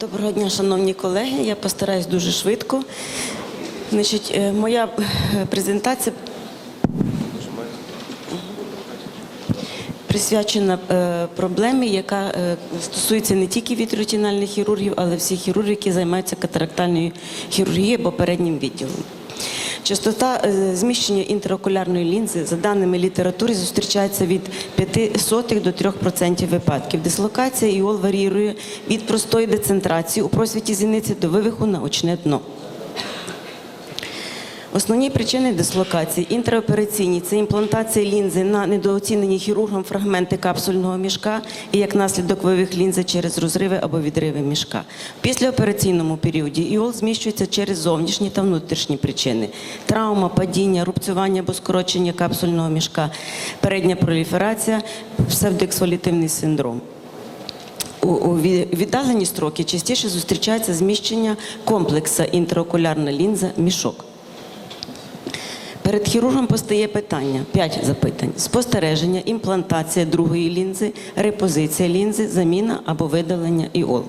Доброго дня, шановні колеги. Я постараюсь дуже швидко. Значить, е, моя е, презентація присвячена е, проблемі, яка стосується не тільки вітротінальних хірургів, але всіх хірургів, які займаються катарактальною хірургією або переднім відділом. Частота е, зміщення інтраокулярної лінзи, за даними літератури, зустрічається від 0,05 до 3% випадків. Дислокація іол варіює від простої децентрації у просвіті зіниці до вивиху на очне дно. Основні причини дислокації інтраопераційні це імплантація лінзи на недооцінені хірургом фрагменти капсульного мішка і як наслідок вивих лінзи через розриви або відриви мішка. В післяопераційному періоді іол зміщується через зовнішні та внутрішні причини: травма, падіння, рубцювання або скорочення капсульного мішка, передня проліферація, псевдоексфолітивний синдром. У віддалені строки частіше зустрічається зміщення комплекса інтраокулярна лінза мішок. Перед хірургом постає питання, п'ять запитань: спостереження, імплантація другої лінзи, репозиція лінзи, заміна або видалення іол.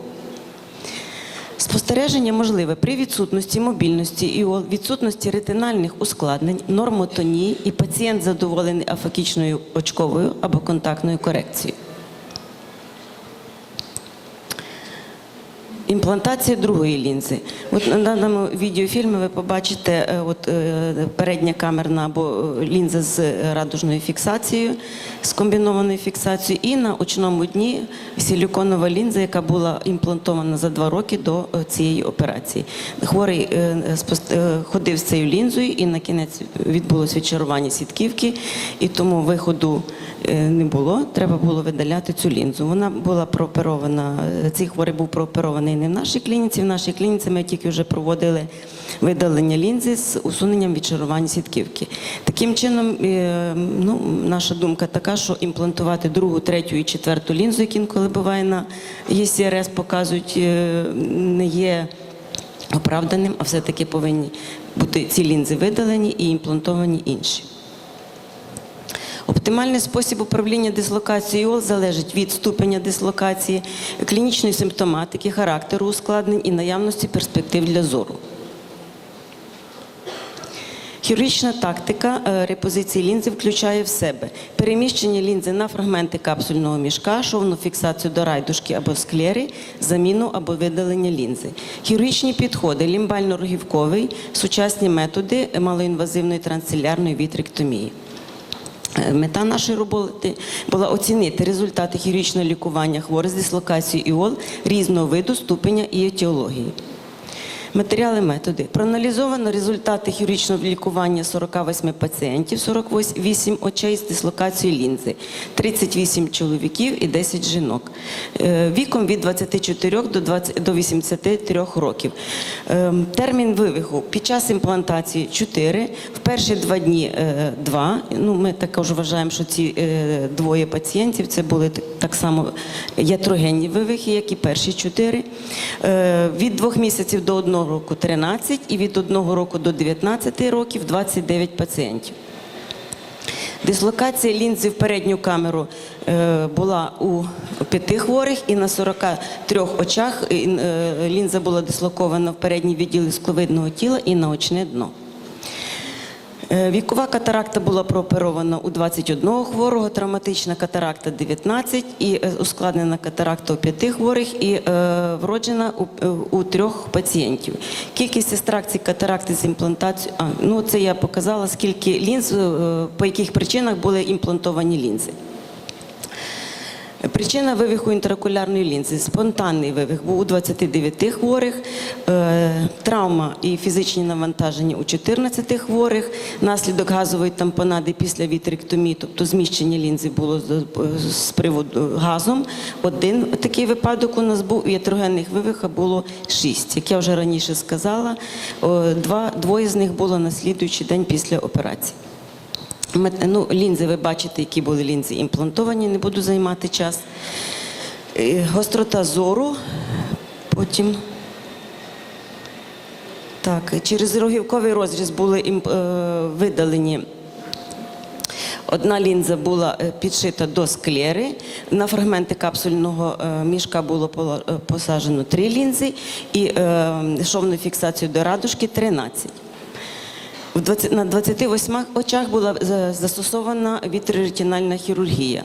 Спостереження можливе при відсутності мобільності іол, відсутності ретинальних ускладнень, нормотонії і пацієнт задоволений афакічною очковою або контактною корекцією. Імплантація другої лінзи. От на даному відеофільмі ви побачите е, от, е, передня камерна або е, лінза з радужною фіксацією, з комбінованою фіксацією, і на очному дні силіконова лінза, яка була імплантована за два роки до е, цієї операції. Хворий е, е, ходив з цією лінзою, і на кінець відбулось відчарування сітківки, і тому виходу не було. Треба було видаляти цю лінзу. Вона була прооперована. Цей хворий був прооперований не в нашій клініці. В нашій клініці ми тільки вже проводили видалення лінзи з усуненням відчарування сітківки. Таким чином, ну, наша думка така, що імплантувати другу, третю і четверту лінзу, які інколи буває на ЄСРС, показують, е, не є оправданим, а все-таки повинні бути ці лінзи видалені і імплантовані інші. Оптимальний спосіб управління дислокацією іол залежить від ступеня дислокації, клінічної симптоматики, характеру ускладнень і наявності перспектив для зору. Хірургічна тактика е, репозиції лінзи включає в себе переміщення лінзи на фрагменти капсульного мішка, шовну фіксацію до райдушки або склери, заміну або видалення лінзи. Хірургічні підходи, лімбально-рогівковий, сучасні методи малоінвазивної трансцелярної вітректомії. Е, Мета нашої роботи була оцінити результати хірургічного лікування хворих з дислокацією іол різного виду, ступеня і етіології. Матеріали методи. Проаналізовано результати хірургічного лікування 48 пацієнтів, 48 очей з дислокацією лінзи, 38 чоловіків і 10 жінок. Е, Віком від 24 до, 20, до 83 років. Е, Термін вивиху під час імплантації 4, в перші два дні 2. Ну, ми також вважаємо, що ці е, двоє пацієнтів це були так- само ятрогенні вивихи, як і перші 4. Від двох місяців до одного року 13 і від одного року до 19 років 29 пацієнтів. Дислокація лінзи в передню камеру е, була у п'яти хворих, і на 43 очах е, е, лінза була дислокована в передній відділ скловидного тіла і на очне дно. Е, Вікова катаракта була прооперована у 21 хворого, травматична катаракта 19 і е, ускладнена катаракта у 5 хворих і е, вроджена у, е, у 3 пацієнтів. Кількість естракцій катаракти з імплантацією, ну це я показала, скільки лінз, по яких причинах були імплантовані лінзи. Причина вивиху інтракулярної лінзи. Спонтанний вивих був у 29 хворих, е, травма і фізичні навантаження у 14 хворих, наслідок газової тампонади після вітректомії, тобто зміщення лінзи було з, приводу газом. Один такий випадок у нас був, ятрогенних вивиха було 6. Як я вже раніше сказала, два, двоє з них було на слідуючий день після операції. Ну, лінзи, ви бачите, які були лінзи імплантовані, не буду займати час. Е, Гострота зору, потім. Так, через рогівковий розріз були ім- е, видалені Одна лінза була е, підшита до склери. На фрагменти капсульного мішка було посаджено три лінзи і шовну фіксацію до радужки 13. В 20 на 28 очах була застосована вітроретинальна хірургія.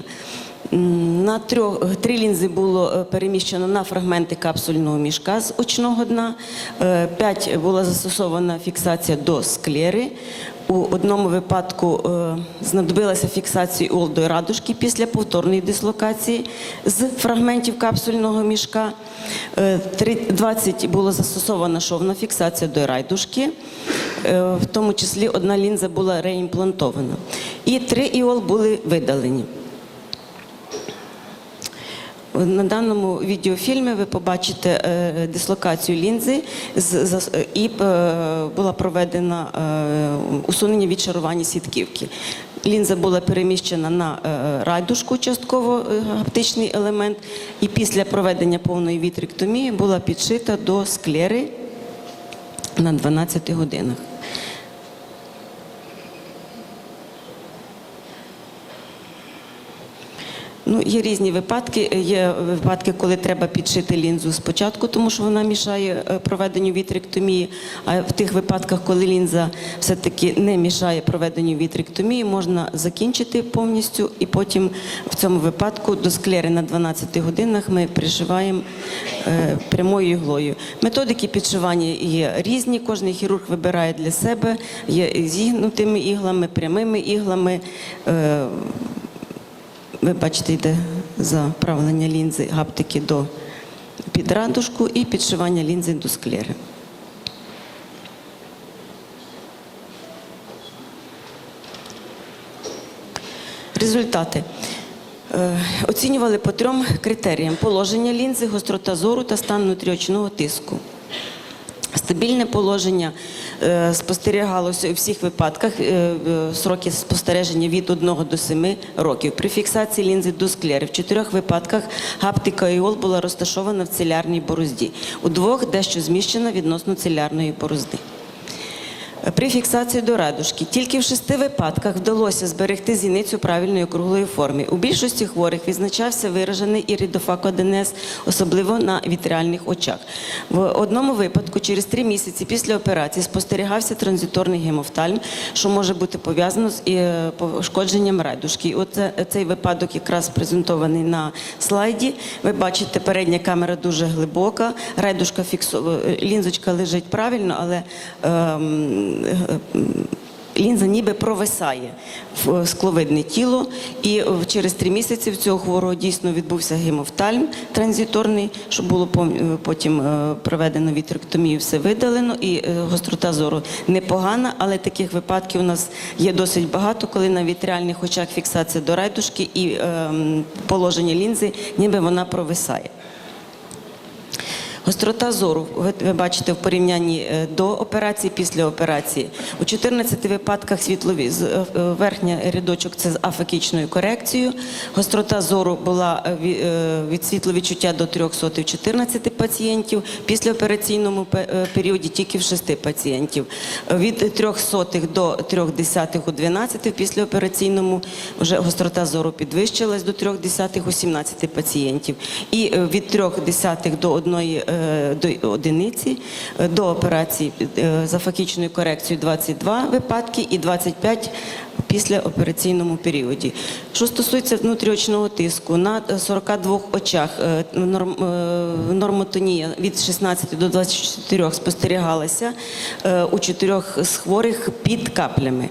На трьох, три лінзи було е, переміщено на фрагменти капсульного мішка з очного дна. Е, П'ять була застосована фіксація до склери. У одному випадку е, знадобилася фіксація олдої радужки після повторної дислокації з фрагментів капсульного мішка. Е, 20 було застосована шовна фіксація до райдушки. Е, В тому числі одна лінза була реімплантована. І три іол були видалені. На даному відеофільмі ви побачите е, дислокацію лінзи і е, була проведена е, усунення відшарування сітківки. Лінза була переміщена на райдушку, частково гаптичний елемент, і після проведення повної вітректомії була підшита до склери на 12 годинах. Ну, є різні випадки. Є випадки, коли треба підшити лінзу спочатку, тому що вона мішає е, проведенню вітректомії. А в тих випадках, коли лінза все-таки не мішає проведенню вітректомії, можна закінчити повністю і потім в цьому випадку до склери на 12 годинах ми пришиваємо е, прямою іглою. Методики підшивання є різні. Кожен хірург вибирає для себе. Є зігнутими іглами, прямими іглами. Ви бачите, йде заправлення лінзи гаптики до підрадушку і підшивання лінзи до склери. Результати. Е, Оцінювали по трьом критеріям: положення лінзи, гострота зору та стан внутріочного тиску. Стабільне положення спостерігалося у всіх випадках. е, е, Сроки спостереження від 1 до 7 років. При фіксації лінзи до склери в чотирьох випадках гаптика іол була розташована в цілярній борозді. У двох дещо зміщена відносно цілярної борозди. При фіксації до радужки тільки в шести випадках вдалося зберегти зіницю правильної круглої форми. У більшості хворих відзначався виражений іридофакоденез, особливо на вітріальних очах. В одному випадку, через три місяці після операції, спостерігався транзиторний гемофтальм, що може бути пов'язано з е, пошкодженням радужки. Оце цей випадок якраз презентований на слайді. Ви бачите, передня камера дуже глибока, райдушка фіксо... лінзочка лежить правильно, але ем, лінза ніби провисає в скловидне тіло. І через три місяці в цього хворого дійсно відбувся гемофтальм транзиторний, що було потім е, проведено вітректомію, все видалено, і е, гострота зору непогана, але таких випадків у нас є досить багато, коли на вітріальних очах фіксація до райдушки і ем, положення лінзи, ніби вона провисає. Гострота зору, ви, ви бачите в порівнянні е, до операції, після операції. У 14 випадках світлові е, е, верхня рядочок це з афекічною корекцією. Гострота зору була ві- від світловідчуття до 300 в 14 пацієнтів. Після операційному періоді тільки в 6 пацієнтів. Від 300 до 0,3 у 12 в післяопераційному вже гострота зору підвищилась до 0,3 у 17 пацієнтів. І від 0,3 до 1 до одиниці е, до операції е, за факічною корекцією 22 випадки і 25 в післяопераційному періоді. Що стосується внутріочного тиску, на е, 42 очах е, норм- е, нормотонія від 16 до 24 спостерігалася е, у чотирьох з хворих під каплями.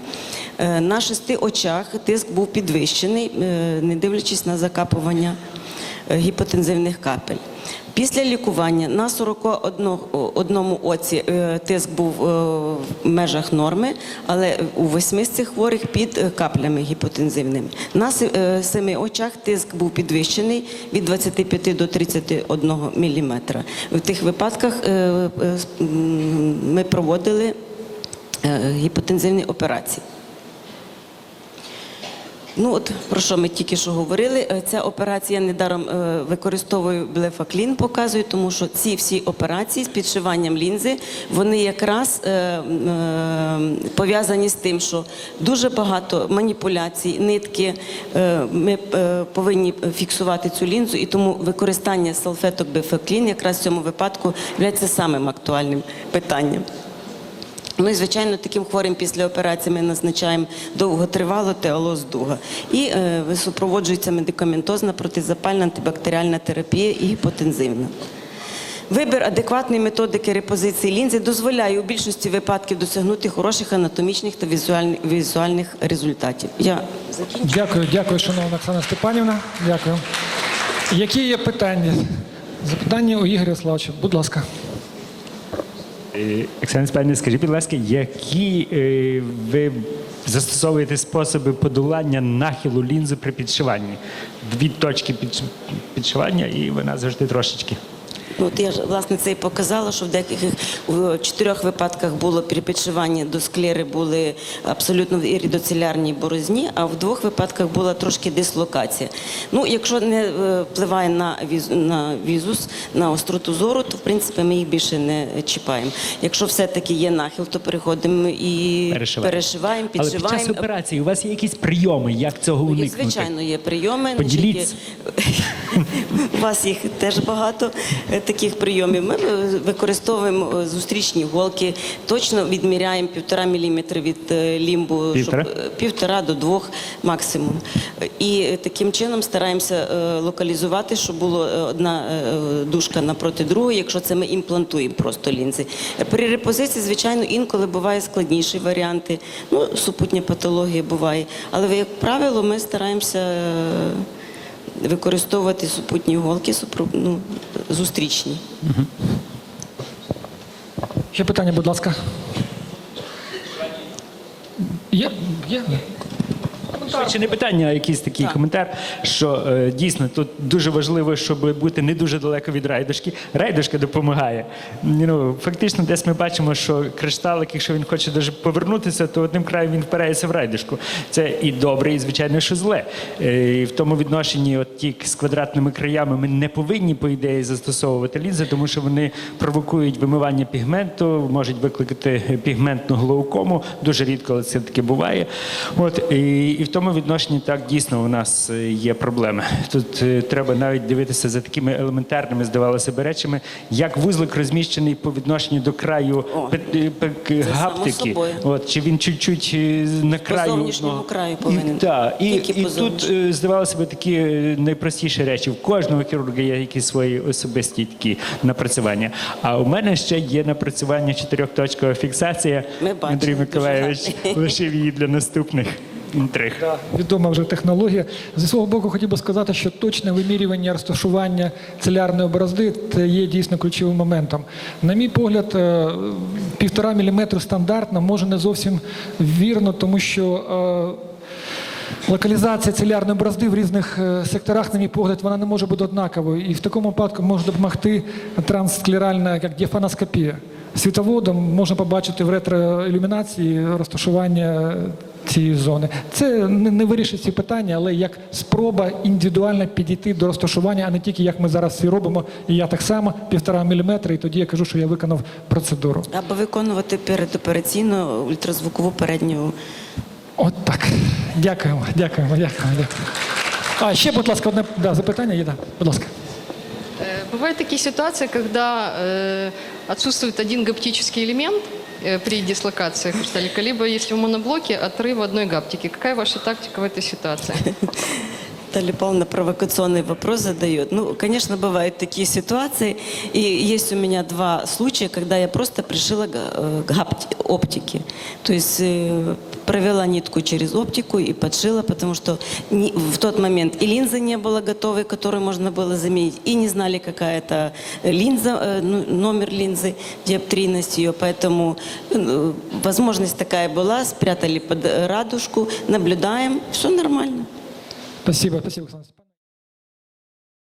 Е, На шести очах тиск був підвищений, е, не дивлячись на закапування е, гіпотензивних капель. Після лікування на 41 оці е, тиск був е, в межах норми, але у восьми з цих хворих під е, каплями гіпотензивними. На се- семи очах тиск був підвищений від 25 до 31 мм. В тих випадках ми проводили гіпотензивні операції. Ну от про що ми тільки що говорили. Е, Ця операція недаром е, використовую блефаклін, показую, тому що ці всі операції з підшиванням лінзи вони якраз е, е, пов'язані з тим, що дуже багато маніпуляцій, нитки. Е, ми е, повинні фіксувати цю лінзу, і тому використання салфеток блефаклін якраз в цьому випадку є самим актуальним питанням. І звичайно, таким хворим після операції ми назначаємо довготривалу теолоз дуга. І е, супроводжується медикаментозна протизапальна антибактеріальна терапія і гіпотензивна. Вибір адекватної методики репозиції лінзи дозволяє у більшості випадків досягнути хороших анатомічних та візуальних, візуальних результатів. Я закінчу. Дякую, дякую, шановна Оксана Степанівна. Дякую. Які є питання? Запитання у Ігоря Славча. Будь ласка. Е, Оксана Спальне, скажіть, будь ласка, які е, ви застосовуєте способи подолання нахилу лінзи при підшиванні? Дві точки підшивання, і вона завжди трошечки. Ну, от я власне це і показала, що в деяких в чотирьох випадках було при підшиванні до склери були абсолютно в іридоцелярній борозні, а в двох випадках була трошки дислокація. Ну, якщо не е, впливає на віз, на візус, на остроту зору, то в принципі ми їх більше не чіпаємо. Якщо все-таки є нахил, то переходимо і Перешиваємо. перешиваємо, Але під підшиваємо. час операції у вас є якісь прийоми, як цього Ну, є, уникнути? Звичайно, є прийоми. Поділіться. У вас їх теж багато е, таких прийомів. Ми е, використовуємо е, зустрічні голки, точно відміряємо півтора міліметри від лімбу, Півтора? щоб півтора до двох максимум. І таким чином стараємося локалізувати, щоб було е, одна дужка напроти другої, якщо це ми імплантуємо просто лінзи. При репозиції, звичайно, інколи буває складніші варіанти. Ну, супутня патологія буває. Але як правило, ми стараємося. Використовувати супутні голки ну, зустрічні. Ще питання, будь ласка. Є? Є? Швидше не питання, а якийсь такий Так. коментар, що е, дійсно тут дуже важливо, щоб бути не дуже далеко від райдушки. Райдушка допомагає. Ну, фактично, десь ми бачимо, що кришталик, якщо він хоче даже повернутися, то одним краєм він впирається в райдушку. Це і добре, і звичайно, що зле. Е, і в тому відношенні, от ті з квадратними краями, ми не повинні, по ідеї, застосовувати лінзи, тому що вони провокують вимивання пігменту, можуть викликати пігментну глаукому. Дуже рідко, але це таке буває. От і, і в тому відношенні так дійсно у нас е, є проблеми. Тут е, треба навіть дивитися за такими елементарними, здавалося би, речами, як вузлик розміщений по відношенню до краю О, е, гаптики. От чи він чуть-чуть на краю зовнішньому одного. краю повинен. І, та, і, і по тут здавалося б такі найпростіші речі. В кожного хірурга є якісь свої особисті такі напрацювання. А у мене ще є напрацювання чотирьохточкова фіксація. Ми бачимо, Андрій Миколаївич лишив її для наступних інтриг. Відома вже технологія. Зі свого боку хотів би сказати, що точне вимірювання розташування целярної борозди це є дійсно ключовим моментом. На мій погляд, е, півтора міліметру стандартно може не зовсім вірно, тому що. е, Локалізація целярної борозди в різних е, секторах, на мій погляд, вона не може бути однаковою. І в такому випадку може допомогти транссклеральна як діафаноскопія. Світоводом можна побачити в ретроілюмінації розташування цієї зони. Це не, не вирішить ці питання, але як спроба індивідуально підійти до розташування, а не тільки як ми зараз всі робимо. І я так само півтора міліметра, і тоді я кажу, що я виконав процедуру. Або виконувати передопераційну ультразвукову передню. От так. Дякуємо, дякуємо, дякуємо. дякуємо. А ще, будь ласка, одне да, запитання є. Да. Будь ласка. Э, Бывают такие ситуации, когда э, отсутствует один гаптический элемент э, при дислокации хрусталика, либо если в моноблоке отрыв одной гаптики. Какая ваша тактика в этой ситуации? Наталья Павловна провокационный вопрос задает. Ну, конечно, бывают такие ситуации. И есть у меня два случая, когда я просто пришила э, оптики. То есть э, провела нитку через оптику и подшила, потому что в тот момент и линзы не было готовой, которую можно было заменить, и не знали, какая это линза, э, ну, номер линзы, диоптрийность ее. Поэтому возможность такая была, спрятали под радужку, наблюдаем, все нормально. Спасибо, спасибо, Александр.